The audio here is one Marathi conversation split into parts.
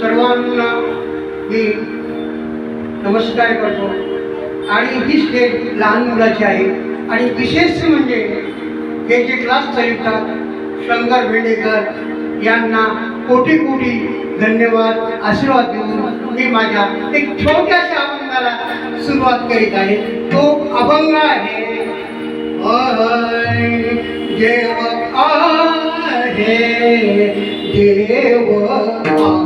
सर्वांना मी नमस्कार करतो. आणि ही स्टेज लहान मुलाची आहे. आणि विशेष म्हणजे हे जे क्लास चालवितात शंकर भेंडेकर यांना कोटी कोटी धन्यवाद आशीर्वाद देऊन मी माझ्या एक छोट्याशा अभंगाला सुरुवात करीत आहे. तो अभंग आहे देव आहे देव आहे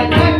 Thank you.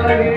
ಕಾಡಿ